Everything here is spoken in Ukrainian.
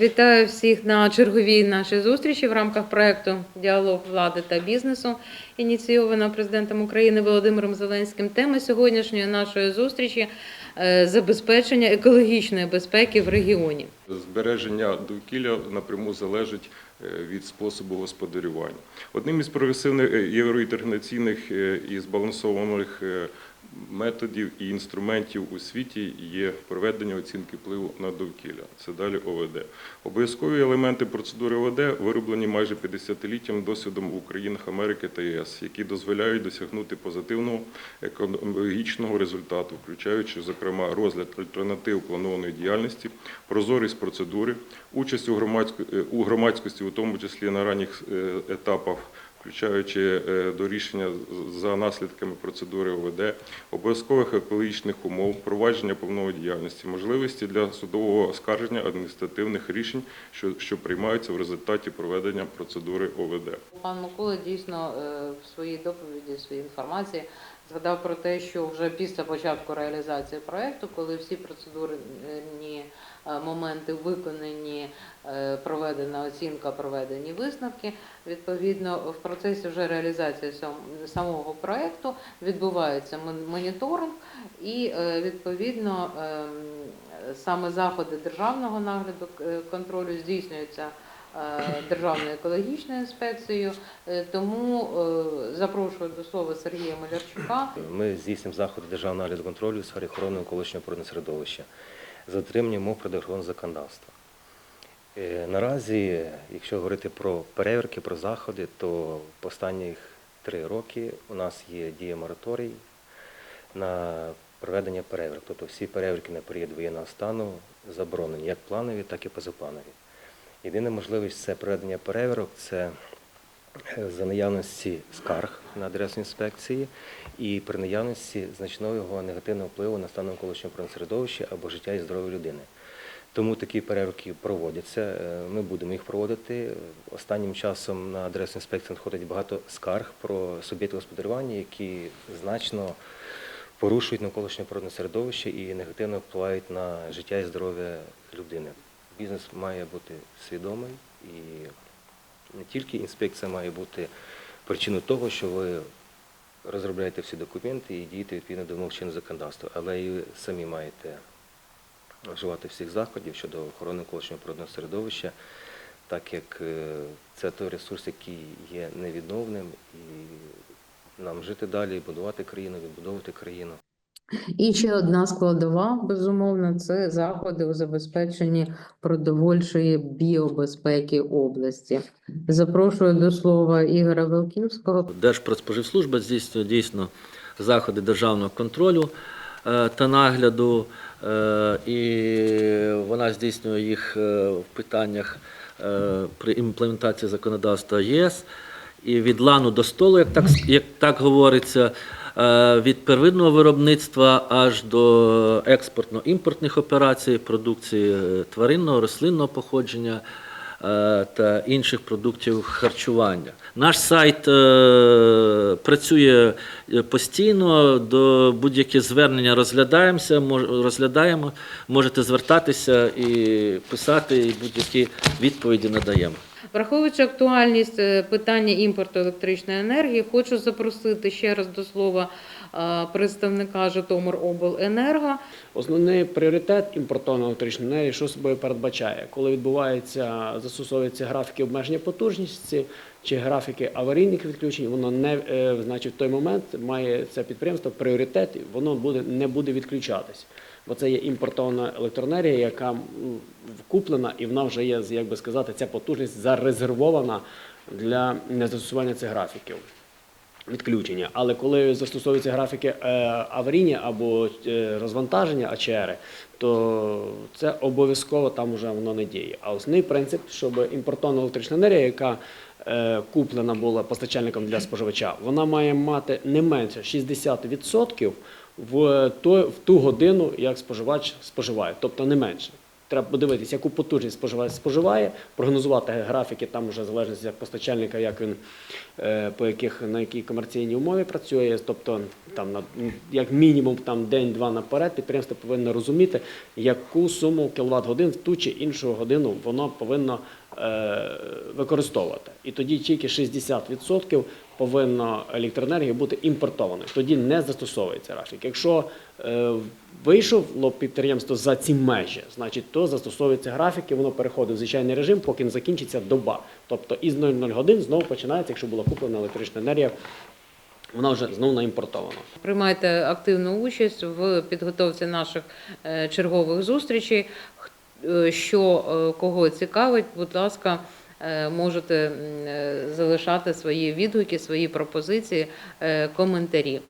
Вітаю всіх на черговій нашій зустрічі в рамках проекту Діалог влади та бізнесу, ініційована президентом України Володимиром Зеленським. Тема сьогоднішньої нашої зустрічі е, забезпечення екологічної безпеки в регіоні. Збереження довкілля напряму залежить е, від способу господарювання. Одним із прогресивних е, євроінтеграційних е, і збалансованих методів і інструментів у світі є проведення оцінки впливу на довкілля. Це далі ОВД. Обов'язкові елементи процедури ОВД вироблені майже 50-літтям досвідом у країнах Америки та ЄС, які дозволяють досягнути позитивного екологічного результату, включаючи, зокрема, розгляд альтернатив планованої діяльності, прозорість процедури, участь у громадсько- е, у громадськості, у тому числі на ранніх е, етапах, включаючи е, до рішення за наслідками процедури ОВД, обов'язкових екологічних умов, провадження повної діяльності, можливості для судового оскарження адміністративних рішень, що, що приймаються в результаті проведення процедури ОВД. Пан Микола дійсно в своїй доповіді, в своїй інформації згадав про те, що вже після початку реалізації проекту, коли всі процедурні е, моменти виконані, е, проведена оцінка, проведені висновки. Відповідно, в процесі вже реалізації самого проекту відбувається мон- моніторинг і е, відповідно ем, саме заходи державного нагляду контролю здійснюються Державною екологічною інспекцією. Е, Тому е, запрошую до слова Сергія Малярчука. Ми здійснюємо заходи державного нагляду контролю у сфері охорони навколишнього природного середовища з дотриманням умов природоохоронного законодавства. Е, Наразі, якщо говорити про перевірки, про заходи, то останніх три роки у нас є діє мораторій на проведення перевірок. Тобто всі перевірки на період воєнного стану заборонені, як планові, так і позапланові. Єдина можливість це проведення перевірок це е, за наявності скарг на адресу інспекції і при наявності значного негативного впливу на стан навколишнього природного або життя і здоров'я людини. Тому такі перевірки проводяться. е, Ми будемо їх проводити. Останнім часом на адресу інспекції надходить багато скарг про суб'єкти господарювання, які значно порушують навколишнє природне середовище і негативно впливають на життя і здоров'я людини. Бізнес має бути свідомий і не тільки інспекція має бути причиною того, що ви розробляєте всі документи і дієте відповідно до вимог законодавства, але і самі маєте вживати всіх заходів щодо охорони колишнього природного середовища, так як е, це той ресурс, який є невідновним, і нам жити далі, будувати країну, відбудовувати країну. І ще одна складова, безумовно, це заходи у забезпеченні продовольчої біобезпеки області. Запрошую до слова Ігоря Велківського. Держпродспоживслужба здійснює дійсно заходи державного контролю е, та нагляду, е, і вона здійснює їх е, в питаннях при імплементації законодавства ЄС. І від лану до столу, як так, як так говориться, е, від первинного виробництва аж до експортно-імпортних операцій, продукції е, тваринного, рослинного походження та інших продуктів харчування. Наш сайт е, працює е, постійно, до будь-які звернення розглядаємося, розглядаємо, можете звертатися і писати, і будь-які відповіді надаємо. Враховуючи актуальність е, питання імпорту електричної енергії, хочу запросити ще раз до слова е, представника Житомиробленерго. Основний пріоритет імпортованої електричної енергії, що собою передбачає, коли відбувається, застосовуються графіки обмеження потужності чи графіки аварійних відключень, воно не е, значить в той момент має це підприємство пріоритет, воно буде не буде відключатись. Бо це є імпортована електроенергія, яка м, куплена, і вона вже є, як би сказати, ця потужність зарезервована для незастосування цих графіків відключення. Але коли застосовуються графіки е, аварійні або е, розвантаження АЧР, то це обов'язково там вже воно не діє. А основний принцип, щоб імпортована електрична енергія, яка е, куплена була постачальником для споживача, вона має мати не менше 60% в, ту годину, як споживач споживає, тобто не менше. Треба подивитися, яку потужність споживач споживає, прогнозувати графіки, там вже залежить як постачальника, як він е, по яких на якій комерційній умові працює. Тобто там на як мінімум там день-два наперед підприємство повинно розуміти, яку суму кіловат годин в ту чи іншу годину воно повинно е, використовувати. І тоді тільки 60% повинно електроенергії бути імпортованою. Тоді не застосовується графік. Якщо е, вийшло підприємство за ці межі, значить то застосовується графік і воно переходить в звичайний режим, поки не закінчиться доба. Тобто із 00 годин знову починається, якщо була куплена електрична енергія, вона вже знову наімпортована. Приймайте активну участь в підготовці наших е, чергових зустрічей. Е, Що кого цікавить, будь ласка, можете е, залишати свої відгуки, свої пропозиції, е, коментарі.